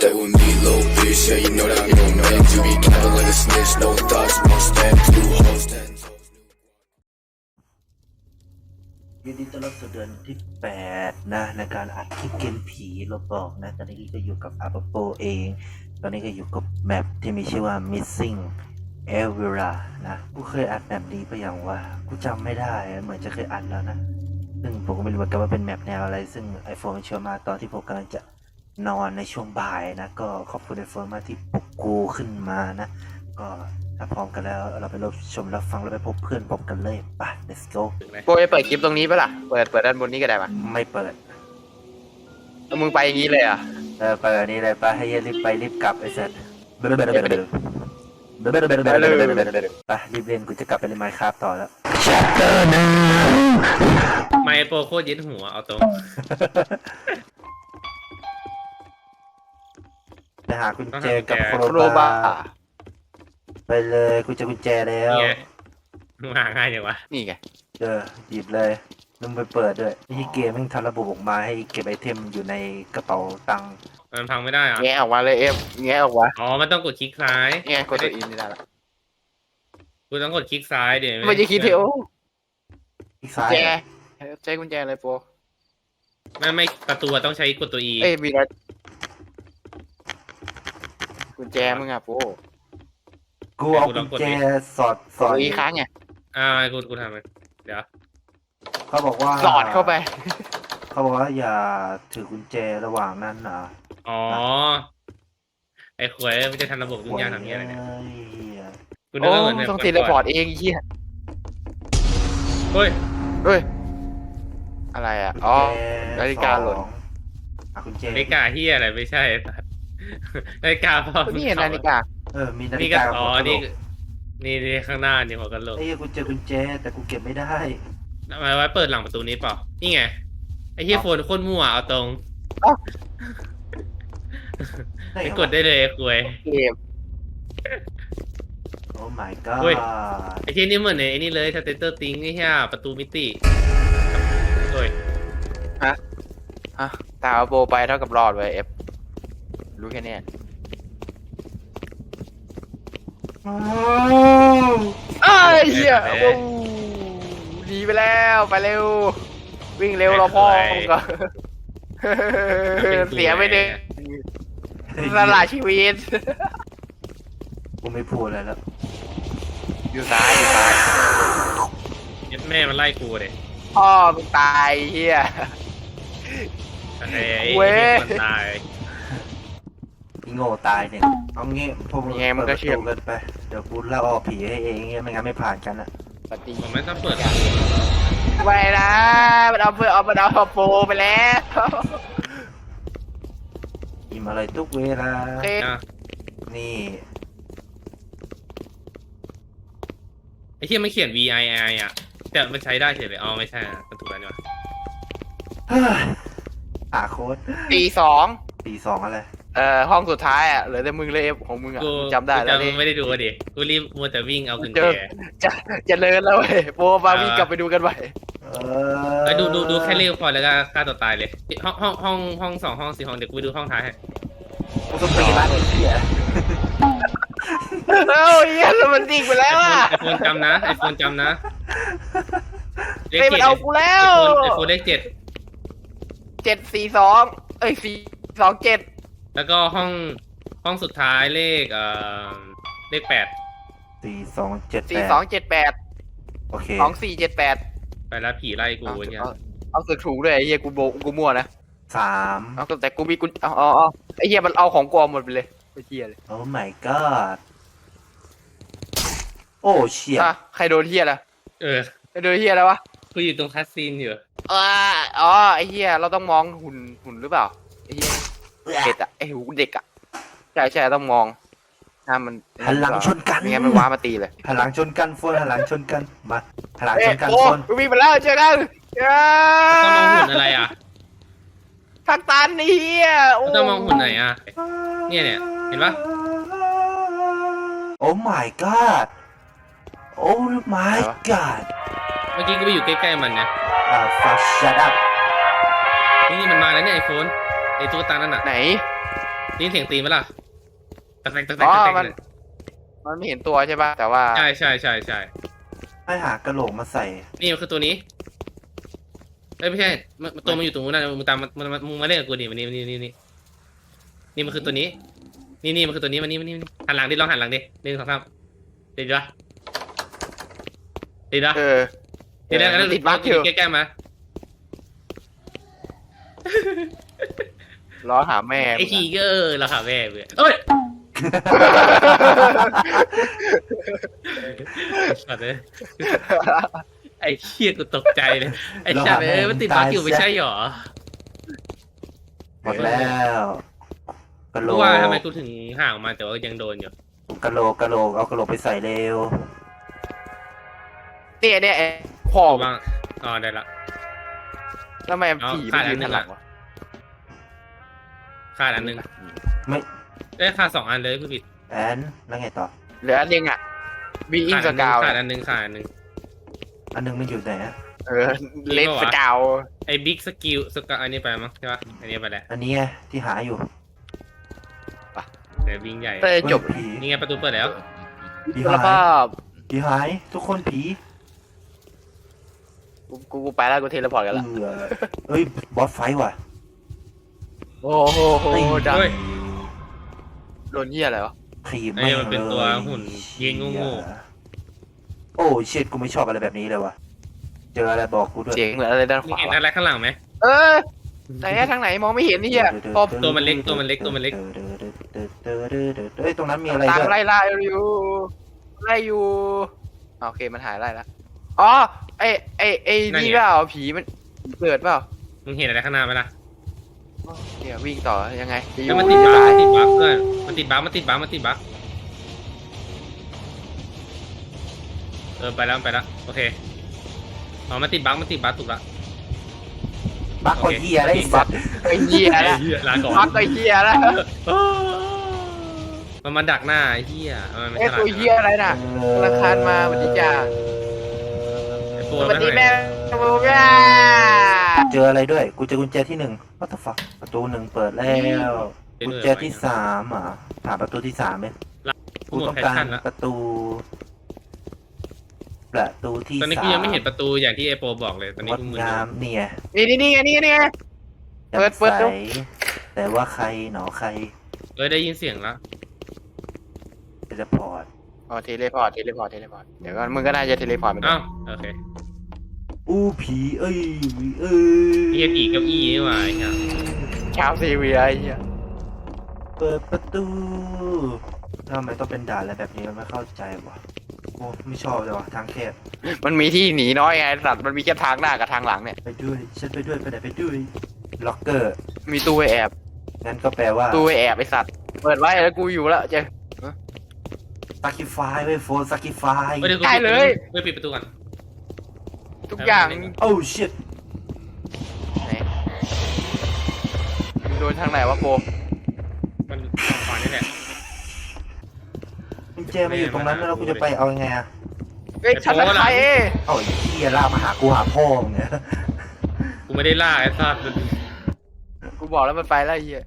stay with me, little bitch. Yeah, you know that I'm your man. You be careful like a snitch, no thoughts, one step, two hoes, ten toes. ยินดีต้อนรับสู่เดือนที่ 8 นะในการอัดคลิปเกมผีเราบอกนะ ตอนนี้ก็อยู่กับอาปโปเอง ตอนนี้ก็อยู่กับแมปที่มีชื่อว่า missing e l v e r a นะ กูเคยอัดแมปนี้ไปอย่างว่า กูจำไม่ได้ เหมือนจะเคยอัดแล้วนะ ซึ่งผมก็ไม่รู้เหมือนกันว่าเป็นแมปแนวอะไร ซึ่ง iPhone เชื่อมาตอนที่ผมกำลังจะ นอนในช่วงบ่ายนะ ก็ขอบคุณ iPhone มากที่ปลุกกูขึ้นมานะ ก็ถ้าพร้อมกันแล้วเราไปรับชมรับฟังแล้วไปพบเพื่อนผมกันเลยไป let's go โปรไปเปิดคลิปตรงนี้ปะล่ะ เปิดเปิดด้านบนนี้ก็ได้ปะไม่เปิดแล้วมึงไปอย่างนี้เลยอะเออไปอันนี้เลยไปให้เย็นรีบไปรีบกลับไอ้เสร็จไปรีบเล่นกูจะกลับไปเล่นไมค์ครับต่อแล้วไมโปรโคตรยึดหัวเอาตรง ไปหากุญแจกับโคโครรบาบาไปเลยกูจะกุญแจแล้วนี่ไงมึงหาง่ายจังวะนี่ไงเออหยิบเลยมึงไปเปิดด้วยที่เกมมึงทำระบบออกมาให้เก็บไอเทมอยู่ในกระเป๋าตังค์มันพังไม่ได้เหรอะแงะออกมาเลยเอฟแงะออกมาอ๋อมันต้องกดคลิกซ้าย แงะกดตัวอินนี่ได้ละกูต้องกดคลิกซ้ายเดี๋ยวไม่จะคิดเถอะอีกซ้ายแจใช้กุญแจเลยโปรไม่ไม่ประตูอะต้องใช้กดตัว E เอ้ยมีอะไร กุญแจมึงอะโปรกูเอากุญแจสอดสกดอดตัวอีค้างไงอ่ากูกูทำมันเดี๋ยวเขาบอกว่าสอดเข้าไป เขาบอกว่าอย่าถือกุญแจระหว่างนั้นนะอ๋อไอ้ขวยมันจะทำระบบยุ่งยากทำเงี้ยอะไรเนี่ยยกูนึโอ้กว่าเหมือนแบบต้องเทเลพอร์ตเองไอ้เหี้ยเฮ้ยเฮ้ยอะไรอะอ๋อนาฬิกาหล่นอะกุญแจนาฬิกาเฮียอะไรไม่ใช่ไอ้สัส นาฬิกาพอนี่เห็นนาฬิกาเออ มีนาฬินี่ก็กาอ๋อหัวกะโหลนี่กนี่นี่ข้างหน้านี่หัวกันโหลกไอ้เหี้ยกูเจอกุญแจแต่กูเก็บไม่ได้ ทำไมไว้เปิดหลังประตูนี้เปล่านี่ไงไอ้เฮียโฟนโคตรมั่วเอาตรงได้ไปเหรอกดได้เลยไอ้ขวยเกมโอ้ my god เฮ้ยไอ้ที่นี่เหมือนในไอ้นี่เลยสเตเตอร์ติงไอ้เหี้ยประตูมิติโอ้ยฮะตามเอาโปรไปเท่ากับรอดไว้เอฟ รู้แค่เนี้ยเอ้ยเหี้ยโอ้หนีไปแล้วไปเร็ว วิ่งเร็วเราพ่อมึงก่อนเสียไปหนึ่งสละชีวิต กูไม่พูดอะไรแล้วอยู่ซ้ายอยู่ซ้ายยัดแม่มันไล่กูเลยพ่อมึงตายเฮียไอ้ไอ้เว้ยไอ้คนตาย พี่โง่ตายเนี่ยเอางี้พวกมึงยังไงมันก็เชื่อปิดประตูกันไป เดี๋ยวกูเล่าออกผีให้เองเงี้ยไม่งั้นไม่ผ่านกันอะปฏิผมไม่ต้องเปิดไปนะมันเอาเพื่อเอามันเอาโปรไปแล้วอิ่มอะไรทุกเวลา โอเคอะนี่ ไอ้ที่มันเขียน V I I อะ แต่มันใช้ได้เฉยเลยอ๋อไม่ใช่อะมันถูกแล้วนี่หว่าเฮ้ยอ่าโค้ดตีสองปีสองอะไร เอ่อห้องสุดท้ายอะเหลือแต่มึงเลยของมึงอะกูจำได้แล้วกูนี่ จำไม่ได้ดูอะดิกูรีบมัวแต่วิ่งเอากุญเจแจอ จะจะเลินแล้วเว้ยโปรมาวิ่งกลับไปดูกันไปเอไอ้ยดูดูดูแค่เร็วพอแล้วก็ฆ่าตัวตายเลยห้องห้องห้องห้องสองห้องสี่ห้องเดี๋ยวกูไปดูห้องท้ายให้กูต้องตีบ้านไอ้เหี้ยเอ้าเฮียแล้วมันดิ่งไปแล้วอะไอโฟนจำนะไอโฟนจำนะเลขเฮ้ยมัเจ็นดเอากูแล้วไอโฟนเลขเจ็ดเจ็ดสี่สองเอ้ยสี่สองเจ็ด แล้วก็ห้องห้องสุดท้ายเลขเอ่อเลขแปดสี่สองเจ็ดแปสี่ดสองเจ็ดแปดโอเคสองสี่เจ็ดแปดไปแล้วผีไล่กูเอาเนี่ยเอาเอาสึกถูกด้วยไอ้เฮียกูโบกูมั่วนะสามเอาแต่กูมีกูเอาเอาเอาไอ้เฮียมันเอาของกูเอาหมดไปเลยไอ้เฮียเลยโอ้ my god โอ้เชี่ยอะใครโดนเฮียละเออใครโดนเฮียแล้ววะกูอยู่ตรงคัสซีนอยู่อ่าอ๋อไอ้เฮียเราต้องมองหุ่นหุ่นหรือเปล่าไอ้เฮีย เด็กอะไอ้หูเด็กอะใช่ใช่ต้องมองถ้ามันหันหลังชนกันไม่งั้นมันว้ามาตีเลยหันหลังชนกันโฟนหันหลังชนกันมาหันหลังเอ้ชยนกันโอ้โฟนวิ่งไปแล้วเจอกันอ่าต้องมองหุ่นอะไรอะทางตันไอ้เฮียโต้องมองหุ่นไหนอะเนี่ยเนี่ยเห็นปะโอ้ my god โอ้ my god เมื่อกี้กูไปอยู่ใกล้ๆมันเนี่ยอ่า fuck shut up นี่มันมาแล้วเนี่ยไอโฟน ไอตัวตานั่นน่ะไหนนี่เสียงตีนไหมล่ะตะแตกตะแตกอ๋อตะแตกมันมันไม่เห็นตัวใช่ป่ะแต่ว่าใช่ใช่ใช่ใช่ให้หากระโหลกมาใส่ นี่มันคือตัวนี้เอ้ยไม่ใช่มันตัวมันอยู่ตรงนู้นนะมึงตามมันมันมันมึงมาเล่นกับกูดิมันนี่มันนี่นี่นี่นี่มันคือตัวนี้ นี่นี่มันคือตัวนี้มันนี่มันนี่มันนี่หันหลังดิลองหันหลังดิหนึ่งสองสามติดปะติดปะเออติดแล้วแล้วติดบั๊กอยู่ แก้ๆมา รอหาแม่ไอ้ทีก็เออเราหาแม่เบื่อเอ้ยสัตว์เลยไอ้เชี่ยกูตกใจเลย ไอ้สัตว์เอ้ยมันติดบั๊กอยู่ไม่ใช่หรอหมดแล้วกระโหลกูกว่าทำไมกูถึงห่างมาแต่ว่ายังโดนอยู่กระโหลกกระโหลกเอากระโหลกไปใส่เร็วเนี่ยเนี่ยไอ้พ่อบ้างอ๋อได้ละทำไมผีเอามันยืนขาดอันหนึ่หันงหลัอะงวะ ขาดอันหนึ่งไม่ได้ขาดสองอันเลยผู้ผิดแอนแล้วไงต่อ เหลืออันเดียงอะบีอิงขาดสอันหนึ่งกาวขาดอันหนึ่งขาดอันหนึ่งอันหนึงมันอยู่ไหนอะเออเล็กสกาวไอ้บิ๊กสกิลสกอันนี้ไปมั้งใช่ปะอันนี้ไปแล้วอันนี้ไงที่หาอยู่เดี๋ยววิ่งใหญ่ เต้จบเฮ้ยผีนี่ไงประตูเปิดแล้ว ผีแล้วหาก็ยผีหายทุกคนผีกูกูกูไปแล้วกูเทเลพอร์ตกันแล้วเออเอ้ยบอสไฟท์ว่ะ โอ้โหเฮ้ยดังเฮ้ยโดนเหี้ยอะไรวะถีบไอ้เนี่ยมันเป็นตัวหุ่นยิงโง่ๆโอ้เชิดกูไม่ชอบอะไรแบบนี้เลยว่ะเจออะไรบอกกูด้วยเสียงเหมือนอะไรด้านขมึงวาเห็นวะอะไรข้างหลังไหม เออไหนอะทางไหนมองไม่เห็นนี่เหี้ยพอตัวมันเล็กตัวมันเล็กตัวมันเล็ก เอ้ยตรงนั้นมีอะไรตามด้วยไล่ล่าอยู่ไล่อยู่อะโอเคมันหายไล่แล้วอ๋อไอไอไอนี่เปล่าผีมันผีเปิดเปล่ามึงเห็นอะไรข้างหน้าไหมล่ะ เดี๋ยววิ่งต่อยังไงจะอแล้วยู่มันติดบั๊กตายมันติดบั๊กเพื่อนมันติดบั๊กมันติดบั๊กมันติดบั๊กเออไปแล้วไปแล้วโอเคอ๋อมันติดบั๊กมันติดบั๊กถูกละบักคอยเฮียอะไรไอ้สัตว์ไอ้เหี้ยไอ้แล้วเหี้ยลาก่อนพักไอ้เหี้ยแล้วมันมาดักหน้าไอ้เหี้ยมันไม่ไอ้ฉลาดตัวเหี้ยอะไรน่ะราคามาสวัสดีจ้าไอ้สตัววัสดีนั่นแม่แหละโมก้าเจออะไรด้วย กูเจอกุญแจที่หนึ่ง วัตฟักประตูหนึ่งเปิดแล้วกุญแจที่สามอะหาประตูที่สามไหมกูกูหมดต้องแพชการชั่นละประตู ประตูที่ตอนนี้สามกูยังไม่เห็นประตูอย่างที่ไอโปบอกเลย ตอนนี้งดกูมึนงามเนี่ยนี่นี่นี่ไงนี่ไงนี่ไงเปิดเปิดจำดูใสแต่ว่าใครหนอใครเอ้ยได้ยินเสียงแล้วเทเลพอร์ตอ๋อเทเลพอร์ตเทเลพอร์ตเทเลพอร์ตเดี๋ยวก็มึงก็น่าจะเทเลพอร์ตเหมือนกัอ้านวโอเค อู้ผีเอ้ยเอ้ยเฮียผีเก้าอี้นี่หว่าไอ้เหี้ยชาวซีเวียไอ้เหี้ยเปิดประตูทำไมต้องเป็นด่านอะไรแบบนี้มันไม่เข้าใจวะโอ้ไม่ชอบเลยว่ะทางแคบมันมีที่หนีน้อยไงสัตว์มันมีแค่ทางหน้ากับทางหลังเนี่ย ไปด้วยฉันไปด้วยไปไหนไปด้วยล็อกเกอร์มีตู้ไว้แอบงั้นก็แปลว่าตู้ไว้แอบไอสัตว์เปิดไว้แล้วกูอยู่แล้วเจสักกิฟายเว้ยโฟนสักกิฟายเอ้ยเดี๋ยวกูได้ปิดเลยเว้ยปิดประตูก่อน ทุกอย่างโอ้ชิตไหนมึงโดนทางไหนวะโปมันทางขวานี่แหละกุญแจมาอยู่ตรงนั้นแล้วกูจะไปเอายังไงอะเฮ้ยฉันเป็นใครเอ้เอาไอ้เหี้ยลากมาหากูหาพ่อมึงเนี่ยกูไม่ได้ล่าไอ้สัตว์กูบอกแล้วมันไปแล้วไอ้เหี้ย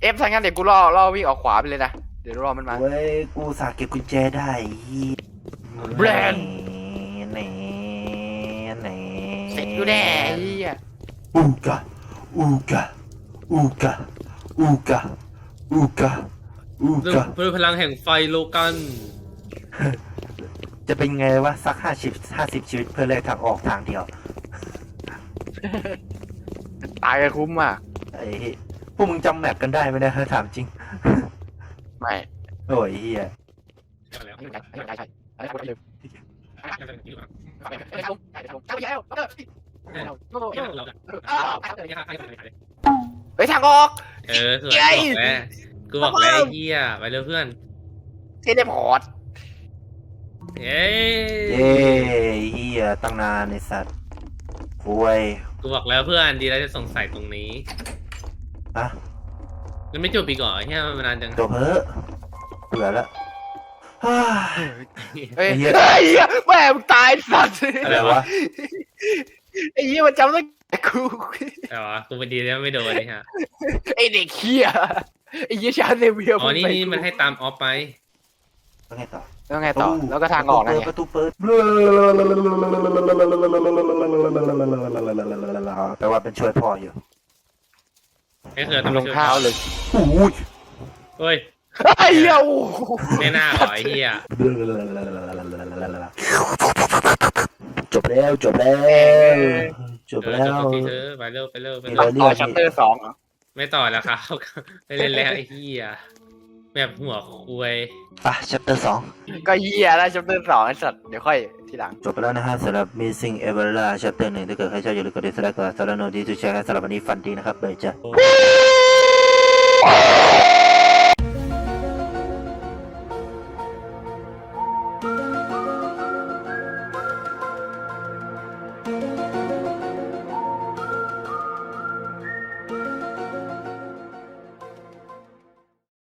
เอฟถ้างั้นเดี๋ยวกูล่อล่อวิ่งออกขวาไปเลยนะเดี๋ยวรอมันมา เว้ยกูสาเก็บกุญแจได้เหี้ย แบรนด์ เสร็จกูแน่ไอ้เหี้ยอูกะอูกะอูกะอูกะอูกะอูกะด้วยพลังแห่งไฟโลกันจะเป็นไงวะสักห้าสิบห้าสิบชีวิตเพื่อแลกทางออกทางเดียวตายกันคุ้มอะไอ้พวกมึงจำแมปกันได้ไหมเนี่ยถามจริง ไม่โอ้ยเฮียมาแล้วไม่ใช่ไม่ใช่ไม่ใช่ไม่ใช่ เฮ้ยทางออก เออสวยเย้กูบอกแล้วกูบอกแล้วไอ้เฮียไปเร็วเพื่อนเทเลพอร์ตเย้เย้เฮียตั้งนานในสัตว์คุยกูบอกแล้วเพื่อนดีแล้วจะสงสัยตรงนี้อะมันไม่จบอีกเหรอเฮียมันนานจังจบเพ้อะเบื่อละฮ่าเฮ้ยไอ้เหี้เฮ้ยยแม่มึงตายสัตว์อะไรวะ ไอ้เหี้ยมันจำได้กูแต่ว่ากูไปดีแล้วไม่โดนเลยฮะไอ้เด็กเหี้ยไอ้ยี่ชาเซเวียอ๋อนี่นี่มันให้ตามออฟไปแล้วไงต่อแล้วไงต่อ แล้วก็ทางออกนะประตูเปิดแปลว่าเป็นช่วยพ่ออยู่นี่คือทำทำลงเท้าเลยอู้ยเฮ้ยไอ้เหี้ยโอ้โหไม่น่าหรอไอ้เหี้ยจ บแล้วจบแล้วจบเออแล้จบวสักทีเธอะไปเร็วไปเร็วไปมีเร็วรายเลืต่ออดชัปเตอร์สองเหรอไม่ต่อแล้วครับไม่เล่นแล้วไอ้เหี้ยแบบหัวคุยอะ chapter สองก็เหี้ยแล้วชัปเตอร์สองไอ้สัตว์เดี๋ยวค่อยทีหลัง จบไปแล้วนะฮะสำหรับ Missing Everla chapter หนึ่งถ้าเกิดใครชอบอย่าลืมกดติดตามกดซับสไครต์โน้ตดีทุกแชร์สำหรับวันนี้ฟันดีนะครับเบย์จ้ะ